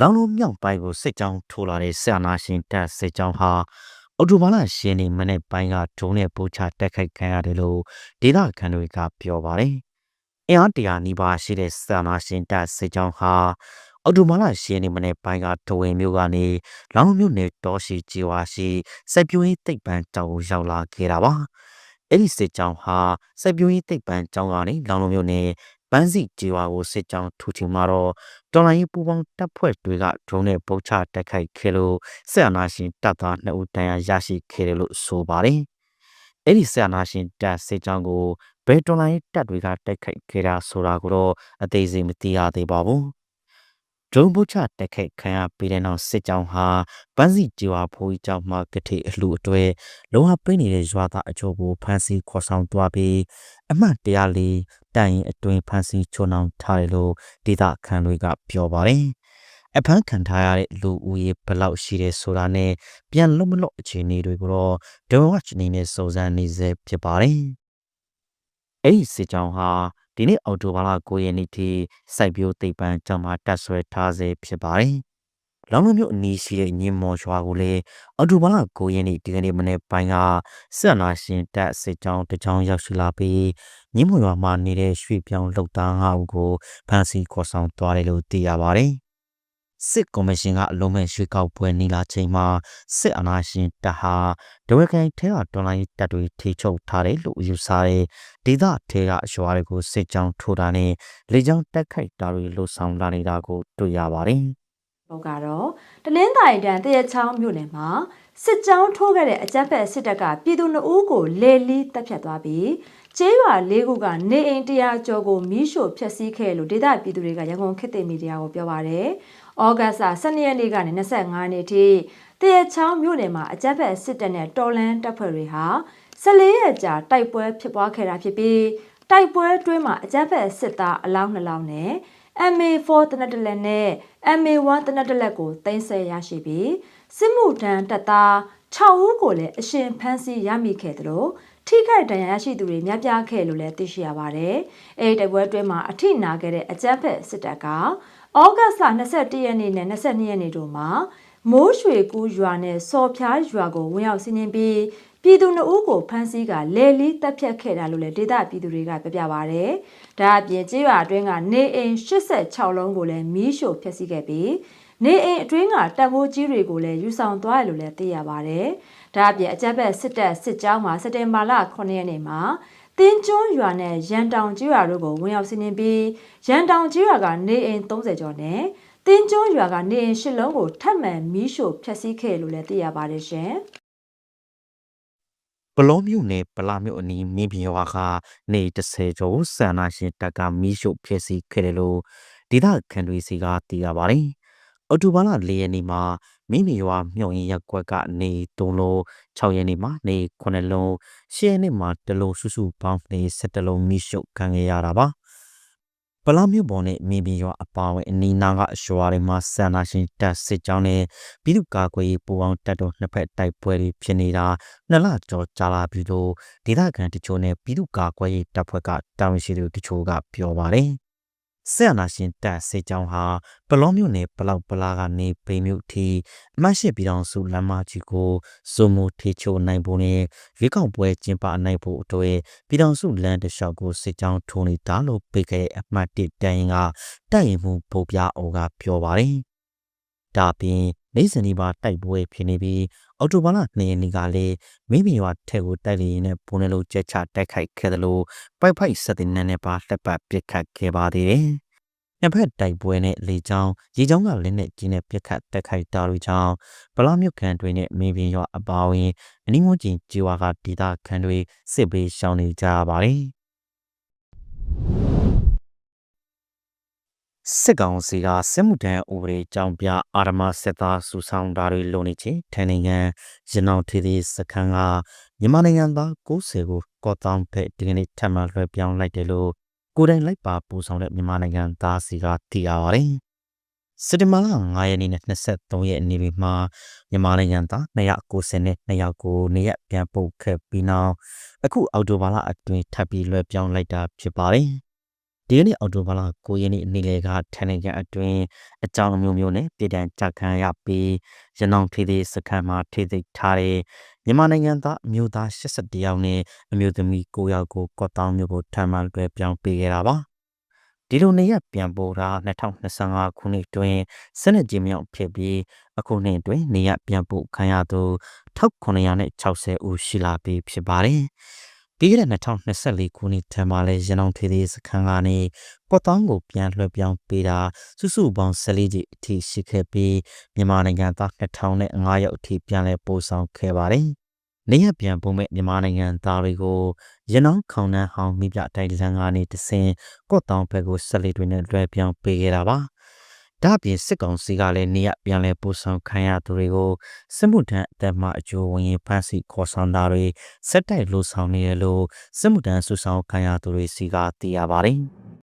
လောင်လုံးမြောက်ပိုင်းကိုစစ်ကြောင်းထိုးလာတဲ့ဆရာနာရှင်တပ်စစ်ကြောင်းဟာအော်တိုဘာလရှင်းနေမနေ့ပိုင်းကဒုံးနဲ့ပိုးချတက်ခိုက်ခံရတယ်လို့ဒေသခံတွေကပြောပါတယ်။အင်အားတရာနီးပါးရှိတဲ့ဆရာနာရှင်တပ်စစ်ကြောင်းဟာအော်တိုဘာလရှင်းနေမနေ့ပိုင်းကဒဝင်းမျိုးကနေလောင်လုံးမျိုးနယ်တောရှိကြီးဝါရှိစိုက်ပျိုးရေးတိတ်ပန်းတောင်ကိုရောက်လာခဲ့တာပါ။အဲ့ဒီစစ်ကြောင်းဟာစိုက်ပျိုးရေးတိတ်ပန်းကျောင်းကနေလောင်လုံးမျိုးနယ် ပန်းစီကျေဝါကိုစစ်ကြောင်းထူချင်မှာတော့တော်လိုင်းရေးပူပေါင်းတပ်ဖွဲ့တွေကဒရုန်းနဲ့ပုတ်ချတိုက်ခိုက်ခဲ့လို့ဆက်အနာရှင်တပ်သား2ဦးတန်ရာရရှိခဲ့တယ်လို့ဆိုပါတယ်။အဲ့ဒီဆက်အနာရှင်တပ်စစ်ကြောင်းကိုဘယ်တော်လိုင်းရေးတပ်တွေကတိုက်ခိုက်ခဲ့တာဆိုတာကိုတော့အသေးစိတ်မသိရသေးပါဘူး။ ဒရုန်းပုတ်ချတိုက်ခိုက်ခံရပြီးတဲ့နောက်စစ်ကြောင်းဟာပန်းစီကျေဝါဖိုးကြီးကျောင်းမှာကတိအလှအတွေ့လုံဟပိနေတဲ့ရွာသားအချို့ကိုဖမ်းဆီးခေါ်ဆောင်သွားပြီးအမှတ်104တိုင်ရင်အတွင်ဖမ်းဆီးချုံနှောင်ထားတယ်လို့ဒေသခံတွေကပြောပါတယ်။အဖမ်းခံထားရတဲ့လူဦးရေဘယ်လောက်ရှိတယ်ဆိုတာနဲ့ပြန်လွတ်မလွတ်အခြေအနေတွေကိုတော့ဒဝတ်အနေနဲ့စုံစမ်းနေစေဖြစ်ပါတယ်။အဲ့ဒီစစ်ကြောင်းဟာ ဒီနေ့အော်တိုဘာလ9ရက်နေ့ထိစိုက်ပျိုးသိပ္ပံကျောင်းမှာတက်ဆွဲထားစေဖြစ်ပါတယ်။လောင်လုံးမြို့အနီးရှိတဲ့ညင်မော်ရွာကိုလည်းအော်တိုဘာလ9ရက်နေ့ဒီကနေ့မနေ့ပိုင်းကဆက်နာရှင်တက်စစ်ကြောင်းတကြောင်းရောက်ရှိလာပြီးညင်မော်ရွာမှာနေတဲ့ရွှေပြောင်းလှုပ်သားငါးဦးကိုဖမ်းဆီးခေါ်ဆောင်သွားတယ်လို့သိရပါတယ်။ စစ်ကော်မရှင်ကအလုံးမဲ့ရွှေကောက်ပွဲနေလာချိန်မှာစစ်အာဏာရှင်တပ်ဟာဒဝဲကန်ထဲကတော်လိုင်းတပ်တွေထိချုပ်ထားတယ်လို့ယူဆတဲ့ဒေသထဲကအရွာတွေကိုစစ်ကြောင်းထိုးတာနဲ့လေကြောင်းတက်ခိုက်တာတွေလှုပ်ဆောင်လာနေတာကိုတွေ့ရပါတယ်။ဟုတ်ကတော့တနင်္သာရီတန်းတရချောင်းမြို့နယ်မှာစစ်ကြောင်းထိုးခဲ့တဲ့အကြမ်းဖက်စစ်တပ်ကပြည်သူနှုတ်ကိုလေလီတပ်ဖြတ်သွားပြီးကျေးရွာလေးခုကနေအိမ်တရားကျော်ကိုမီးရှို့ဖျက်ဆီးခဲ့လို့ဒေသပြည်သူတွေကရန်ကုန်ခေတ်သစ်မီဒီယာကိုပြောပါရယ်။ ဩဂတ်စ်12ရက်နေ့ကနေ25ရက်နေ့ထိတရချောင်းမြို့နယ်မှာအကြမ်းဖက်စစ်တပ်နဲ့တော်လန်တပ်ဖွဲ့တွေဟာ14ရက်ကြာတိုက်ပွဲဖြစ်ပွားခဲ့တာဖြစ်ပြီးတိုက်ပွဲအတွင်းမှာအကြမ်းဖက်စစ်သားအလောင်းနှလောင်းနဲ့ MA4 တနက်တလက်နဲ့ MA1 တနက်တလက်ကိုတင်ဆက်ရရှိပြီးစစ်မှုထမ်းတပ်သား6ဦးကိုလည်းအရှင်ဖမ်းဆီးရမိခဲ့သလိုထိခိုက်ဒဏ်ရာရရှိသူတွေများပြားခဲ့လို့လည်းသိရှိရပါတယ်။အဲဒီတိုက်ပွဲအတွင်းမှာအထိနာခဲ့တဲ့အကြမ်းဖက်စစ်တပ်က ဩဂတ်စ်လ22ရက်နေ့နဲ့22ရက်နေ့တို့မှာမိုးရွှေကူးရွာနဲ့စော်ဖျားရွာကိုဝင်ရောက်စီးနင်းပြီးပြည်သူနှုတ်ကိုဖမ်းဆီးကလဲလီတက်ဖြတ်ခဲ့တာလို့လည်းဒေသပြည်သူတွေကပြပြပါဗျ။ဒါအပြင်ကျေးရွာအတွင်းကနေအိမ်86လုံးကိုလည်းမီးရှို့ဖျက်ဆီးခဲ့ပြီးနေအိမ်အတွင်းကတပ်မိုးကြီးတွေကိုလည်းယူဆောင်သွားတယ်လို့လည်းသိရပါတယ်။ဒါအပြင်အကြက်ဘက်စစ်တပ်စစ်ကြောင်းမှာစက်တင်ဘာလ9ရက်နေ့မှာ တင်းကျွန်းရွာနဲ့ရန်တောင်ကျွာတို့ကိုဝင်ရောက်စီးနင်းပြီးရန်တောင်ကျွာကနေအိမ်30ကျော်နဲ့တင်းကျွန်းရွာကနေအိမ်10လုံးကိုထပ်မံမီးရှို့ဖျက်ဆီးခဲ့လို့လည်းသိရပါတယ်ရှင်။ပလောမြို့နယ်ပလာမြို့အနီးမင်းပြရွာကနေ30ကျော်ဆန္ဒရှင်တပ်ကမီးရှို့ဖျက်ဆီးခဲ့တယ်လို့ဒေသခံတွေစီကသိရပါတယ်။ အော်တိုဘာလ၄ရက်နေ့မှာမင်းပြရွာမြုံရင်ရက်ကွက်ကနေ3လုံး6ရက်နေ့မှာနေ9လုံး10ရက်နေ့မှာတလုံးစုစုပေါင်းနေ17လုံးမီးရှို့ခံခဲ့ရတာပါ။ပလာမြို့ပေါ်နဲ့မင်းပြရွာအပါအဝင်အနီးနားကရွာတွေမှာဆန္ဒရှင်တပ်စစ်ကြောင်းနဲ့ပြည်သူ့ကာကွယ်ရေးပူးပေါင်းတပ်တို့နှစ်ဖက်တိုက်ပွဲတွေဖြစ်နေတာနှစ်လကျော်ကြာလာပြီလို့ဒေသခံတချို့နဲ့ပြည်သူ့ကာကွယ်ရေးတပ်ဖွဲ့ကတာဝန်ရှိသူတချို့ကပြောပါတယ်။ ဆရာနာရှင်တပ်စစ်ကြောင်းဟာပလောမြို့နယ်ပလောက်ပလာကနေပိန်မြို့ထိအမှတ်ရှိပြည်တော်စုလမ်းမကြီးကိုစုံမထေချိုနိုင်ဖို့နဲ့ရွေးကောက်ပွဲကျင်းပနိုင်ဖို့အတွက်ပြည်တော်စုလမ်းတစ်လျှောက်ကိုစစ်ကြောင်းထိုးနေတာလို့ပိတ်ခဲ့တဲ့အမှတ်1တန်ရင်ကတိုက်ရင်မှုပုံပြအော်ကပြောပါတယ်။ဒါပြင် နေစနီပါတိုက်ပွဲဖြစ်နေပြီးအော်တိုဘာလ2ရက်နေ့ကလည်းမိမိရွာထဲကိုတိုက်လေရင်နဲ့ပုံနဲ့လို့ကြက်ချတိုက်ခိုက်ခဲ့တယ်လို့ပိုက်ဖိုက်စတဲ့နန်းနဲ့ပါလက်ပတ်ပစ်ခတ်ခဲ့ပါသေးတယ်။နှစ်ဖက်တိုက်ပွဲနဲ့လေကြောင်းရေကြောင်းကလည်းနဲ့ကြီးနဲ့ပစ်ခတ်တိုက်ခိုက်တာတွေကြောင့်ဗလာမြုပ်ခံတွေနဲ့မိမိရွာအပါဝင်အနီးမကျင်ကြေဝါကဒေသခံတွေစစ်ဘေးရှောင်နေကြရပါတယ်။ စစ်ကောင်စီကစစ်မှုထမ်းဥပဒေကြောင့်ပြအာရမစစ်သားစုဆောင်တာတွေလုပ်နေချင်းထိုင်နိုင်ငံရနောင်ထေးစခန်းကမြန်မာနိုင်ငံသား90ကိုကော့တောင်းဖက်ဒီကနေ့ထပ်မံလွှဲပြောင်းလိုက်တယ်လို့ကိုယ်တိုင်လိုက်ပါပူဆောင်တဲ့မြန်မာနိုင်ငံသားစီကသိရပါတယ်။စက်တင်ဘာလ9ရက်နေ့နဲ့23ရက်နေ့မှာမြန်မာနိုင်ငံသား290နဲ့2ယောက်ကိုနေရပြန်ပုတ်ခဲ့ပြီးနောက်အခုအော်တိုဘာလအတွင်းထပ်ပြီးလွှဲပြောင်းလိုက်တာဖြစ်ပါတယ်။ ဒီကနေ့အော်တိုဘာလ9ရက်နေ့နေ့လယ်ကထိုင်နိုင်ငံအတွင်းအကြောင်းအမျိုးမျိုးနဲ့ပြည်တံကြခံရပြီးရနောင်ထေးသေးစခန်းမှာထေးသိပ်ထားတဲ့မြန်မာနိုင်ငံသားအမျိုးသား81ယောက်နဲ့အမျိုးသမီး9ယောက်ကိုကော့တောင်းမြို့ကိုထပ်မံလွှဲပြောင်းပေးခဲ့တာပါဒီလိုနေရပြန်ပေါ်တာ2025ခုနှစ်တွင်စနစ်ကြီးမြောက်ဖြစ်ပြီးအခုနှစ်တွင်နေရပြန်ပို့ခံရသူ1960ဦးရှိလာပြီဖြစ်ပါတယ်။ ပြီးခဲ့တဲ့2024ခုနှစ်ထက်မှလည်းရန်အောင်ထေးသေးစခန်းကနေကော့တောင်းကိုပြန်လွှဲပြောင်းပေးတာစုစုပေါင်း14ကြီးအထိရှိခဲ့ပြီးမြန်မာနိုင်ငံသား2005ရောက်အထိပြန်လည်ပို့ဆောင်ခဲ့ပါတယ်။နေရပြန်ပုံမဲ့မြန်မာနိုင်ငံသားတွေကိုရနောင်းခေါင်နှန်းဟောင်းမိပြတိုင်လန်ကနေတဆင်ကော့တောင်းဘက်ကိုဆက်လက်တွေနဲ့လွှဲပြောင်းပေးခဲ့တာပါ။ ဒါ့အပြင်စစ်ကောင်စီကလည်းနေရပြန်လဲပို့ဆောင်ခံရသူတွေကိုစစ်မှုထမ်းအသက်မှအကျိုးဝင်ရင်ဖမ်းဆီးခေါ်ဆောင်တာတွေစက်တိုက်လှုပ်ဆောင်နေတယ်လို့စစ်မှုထမ်းဆူဆောင်ခံရသူတွေစီကသိရပါတယ်။